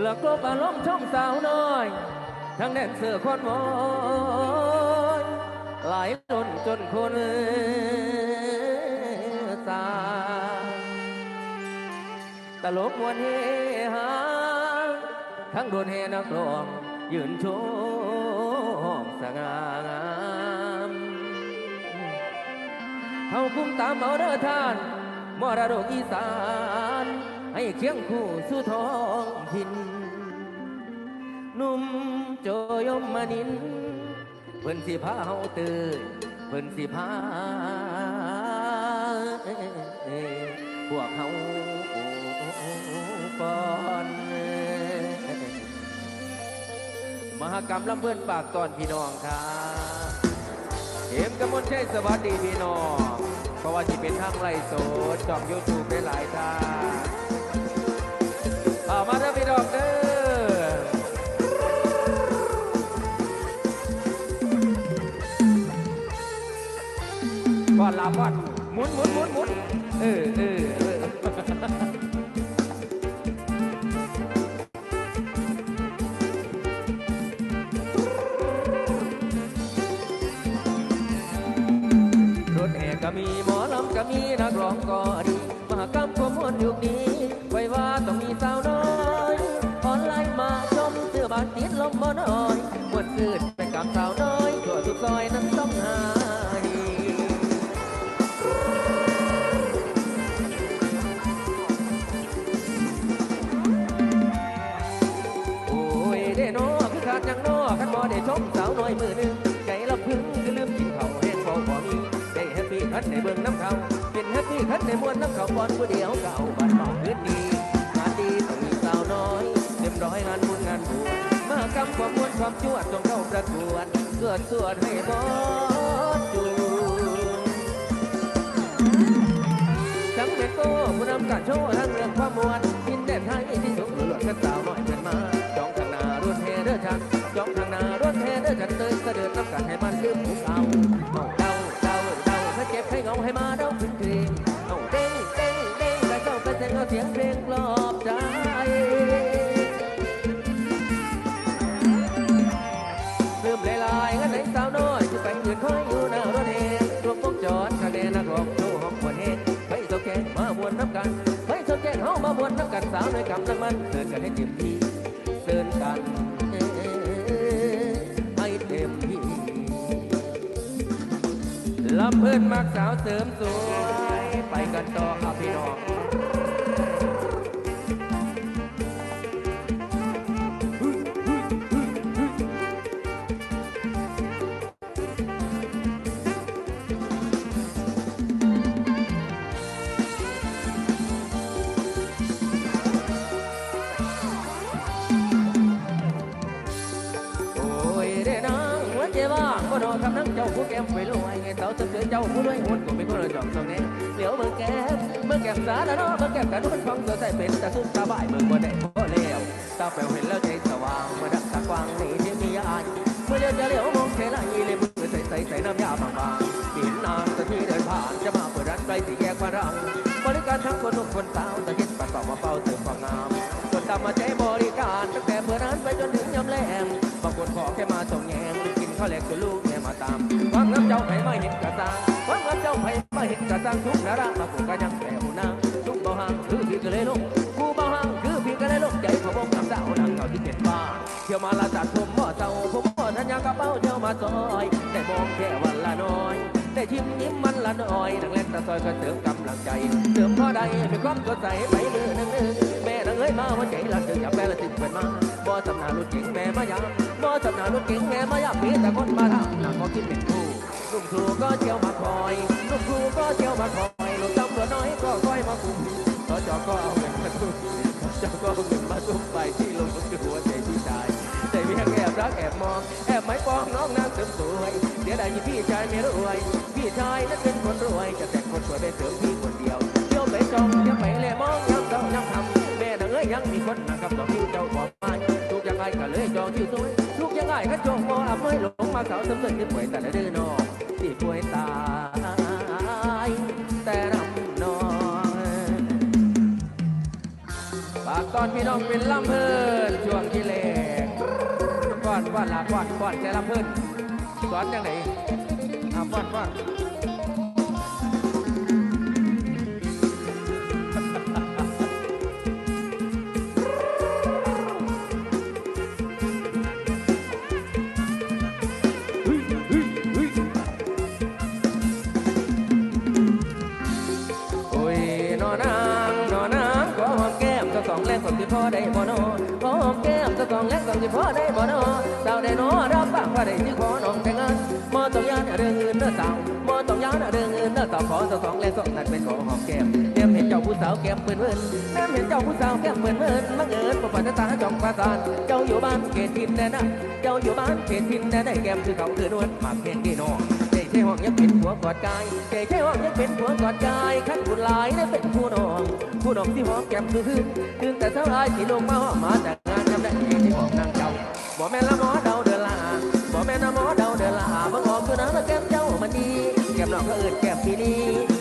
แล้วก็อารมณ์ช่องสาวน้อย ทั้งแดนเสือคนโอยหลายล้นจนคนสาตลกมวนเฮฮาทั้งโดนเฮนักร้องยืนโชว์สง่างามเขาคุ้มตามเอาเด้อท่านมรดกอีสาน ให้เคียงคู่สู่ท้อ ทิน นุ่มโจยมมานิน เพิ่นสิพาเฮาตื่นเพิ่นสิพาพวกเฮาก่อนมหากรรมลำเพื่อนปากตอนพี่น้องครับเอ็มกมลชัยสวัสดีพี่น้องเพราะว่าที่เป็นทางไลฟ์สดจองยูทูบได้หลายทางเอามาเด้อ ก่อนลาก่อนหมุนหมุนหมุนหมุนเออเออเออรถแห่ก็มีหมอลำก็มีนักร้องก็ดีมหากรรมความมวลยุคนี้ไว้ว่าต้องมีสาวน้อยออนไลน์มาชมเสื้อบานติดลมบ่น้อยมวนคืนไปกับสาวน้อย ได้มวนน้ำเขาก่อนผู้เดียวเก่าบ้านนอกพื้นดีงานดีต้องมีสาวน้อยเต็มร้อยงานบุญงานบวชมากำความมวนความจวดต้องเข้าประกวดเกิดสวดให้บอสจูทั้งเมโก้ผู้นำการโชว์ทั้งเรื่องความมวลกินแดนไทยที่สุดหลวดกันสาวน้อยเกินมาจองข้างนารถเฮเดอร์ชันจองข้างนารถเฮเดอร์ชันเตยเสด็จน้ำกันให้ น้ำกันสาวน้อยกำลังมันเติมกันให้เต็มที่เติมกันให้เต็มที่ลำเพื่อนมักสาวเสริมสวย ไปกันต่อครับพี่น้อง ว่างบ่นอคำนังเจ้าผู้แก้มไปรวยไงเสาเสสือเจ้าผู้รวยหุ่นก็เป็นคนละจอมตรงนี้เดี๋ยวเบิ่งแก้มเบิ่งแก้มสาแล้วเนาะเบิ่งแก้มกันมันฟังตัวใส่เป็นแต่สุดสบายเบิ่งบ่ได้บ่เลวตาแป๋วเห็นแล้วใจสว่างมาดักตากว้างนี่ที่มีอายเมื่อเดียวจะเหลียวมองเทละอีเลยมือใส่ใส่ใส่น้ำยาบางๆปิ่นนางสักทีเดินผ่านจะมาเปิดร้านใกล้สี่แยกมารังบริการทั้งคนหนุ่มคนสาวแต่เห็น กินข้าวแลกจนลูกแม่มาตามวางน้ำเจ้าไผ่ไมาเห็นกระซังวางน้ำเจ้าไผ่ไมาเห็นกระซังทุกนารามาผูกกันยังแปลวนางทุกเบาหางคือพี่กะเลยลงกูเบาหางคือพี่กะเลยลงใจพะบงน้ำสาวนางเก่าที่เป็นบ้าเที่ยวมาละจัดผมบ่เศร้าผมบ่ทันยากระเป๋าเที่ยวมาซอยได้มองแค่วันละน้อยได้ชิมยิ้มมันละน้อยนังเล่นตะซอยก็เสริมกำลังใจเสริมพอใดเป็นความสดใสไปมือหนึ่ อ้ยมาหัวใจละถึงอยาแปลละถึงเป็นมาบ่สำนารถเก่งแม่มายามบ่สำนารถเก่งแม่มายามมีแต่คนมาทำหนางก็คิดเป็นผู้ลุงครูก็เที่ยวมาคอยลุงครูก็เที่ยวมาคอยลุงตำรวจน้อยก็คอยมาคุมสจก็เอาเงินมาตุ้มสจก็เอาเงินมาตุ้มไปที่ลงมือหัวใจพี่ชายแต่เพียงแอบรักแอบมองแอบไม่ปองน้องนางเสริมสวยเดี๋ยวได้ที่พี่ชายไม่รวยพี่ชายนั้นเป็นคนรวยจะแต่งคนสวยไปเสริมพี่คนเดียวเที่ยวไปจองเที่ยวไปแลมอง เอ้ยยังมีคนนะครับต่อคิวเจ้าบอกมาทุกยังไงก็เลยจองคิวสวยทุกยังไงก็จองมออับไม่หลงมาสาวสำเร็จที่ป่วยแต่ละเดือนนอที่ป่วยตายแต่รำนอนฝากตอนพี่น้องเป็นลำเพินช่วงที่แรกก่อนก่อนลาก่อนก่อนใจลำเพิ่นสอนจังไหนอ่าก่อนก่อน ได้บ่นอขอหอมแก้มสักองแรงสักที่พ่อได้บ่นอสาวได้นอรับปากว่าได้ที่ขอน้องแต่งงานมอต้องยานเรื่องอื่นเด้อสาวมอต้องยานเรื่องอื่นเด้อสาวขอสักสองแรงสักนั้นเป็นขอหอมแก้มเตรียมเห็นเจ้าผู้สาวแก้มเปื้อนเปื้อนแนมเห็นเจ้าผู้สาวแก้มเปื้อนเปื้อนบังเอิญบ่ปานตาจ้องประสานเจ้าอยู่บ้านเขตทินแน่นะเจ้าอยู่บ้านเขตทินแน่ได้แก้มคือเขาคือนวลหมากเพียงกี่นอ จ๊ใช่ห้องยังเป็นผัวกอดกายเจ๊ใช่ห้องยังเป็นผัวกอดกายขั้นบุญหลายได้เป็นผู้น้องผู้น้องที่หอมแก้มคือคืนแต่เท่าไรที่ลงมาหอมมาจากงานจำได้เจ๊ที่หอมนางเจ้าบ่แม่ละหมอเดาเดินละบ่แม่ละหมอเดาเดินละบังออกคือน้ำละแก้มเจ้ามันดีแก้มน้องก็เอิดแก้มปีนี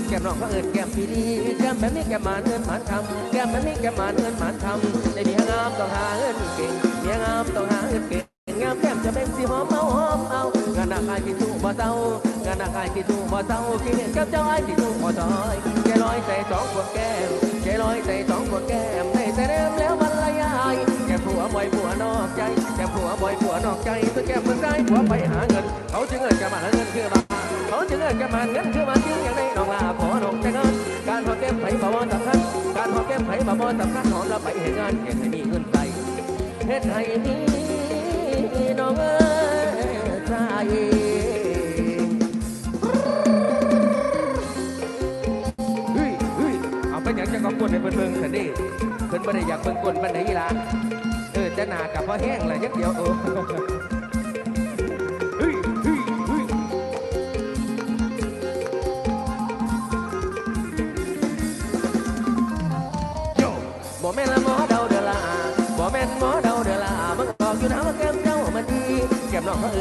แก้มน้องก็เอิดแก้มปีนีแก้มแบบนี้แก้มหมานเอินหมานคำแก้มแบบนี้แก้มหมานเอินหมานคำในเมียงามต้องหาเอินเก่งเมียงามต้องหาเอินเก่งามแก้มจะเป็นสิหอมเอาหอมเอางานหนักอายที่สู้บ่เศร้างานหนักอายที่สู้บ่เศร้ากินเห็นกับเจ้าไอายที่สู้บ่ถอยใจลอยใส่สองขวดแก้มใจลอยใส่สองขวดแก้มในแต่เดิมแล้วมันละยายแก้มผัวบ่อยผัวนอกใจแก้มผัวบ่อยผัวนอกใจตัวแก้มมือซ้ผัวไปหาเงิน เขาจึงเอิ้นแก้มหาเงินคือมาเขาจึงเอิ้นแก้มาเงินคือมาจึงอย่างในน้องลาขอน้องแต่งงานการหอแก้มไผบ่บ่สำคัญการหอแก้มไผบ่บ่สำคัญหอมแล้วไปเฮ็ดงานเฮ็ดให้มีเงินใส่เฮ็ดให้มี น้องเอ๋ยใจเฮ้ยเฮ้ยเอาไปอย่างจะกองกวนในเพิ่นเบิ่งสันดิเพิ่นบ่ได้อยากเบิ่งกวนปานใดล่ะเออจะหนากับพอแห้งเลยยักเดียวเออ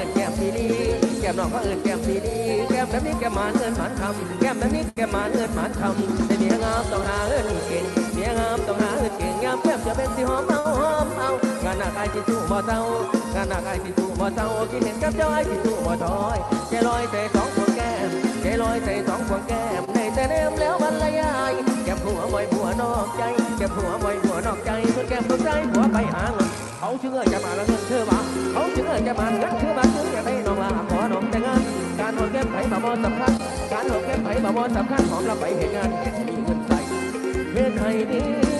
องเขาเอิ้นแก้มปีนีแก้มน้องเขาอิ้นแก้มปีนีแก้มแบบนี้แก้มหมานเอิ้นหมานคำแก้มแบบนี้แก้มหมานเอิ้นหมานคำแต่เมียงามต้องหาเอิ้นเก่งเมียงามต้องหาเอิ้นเก่งงามแก้มจะเป็นสิหอมเอาหอมเอางานหนักอายที่สู้บ่เศร้างานหนักอายที่สู้บ่เศร้ากินเห็นกับเจ้าไอายที่สู้บ่ถอยใจลอยใจสองคนแก้มใจลอยใจสองคนแก้มในแต่เนมแล้วบรรยายแก้มผัวบ่อยผัวนอกใจแก้มผัวบ่อยผัวนอกใจส่วนแก้มตัวใจผัวไปหาเงินเขาจึงเอ่ยจะมาแล้วเงินเธอมาเขา อ่ยจะมาเงินเธอมาจึงอยากได้น้องลาขอน้องแต่งงานการหอมแก้มไผ่มาบอสำคัญการหอมแก้มไผ่มาบอสำคัญหอมละไปเหตุงานเห็นมีเงินใส่เฮ็ดให้ดี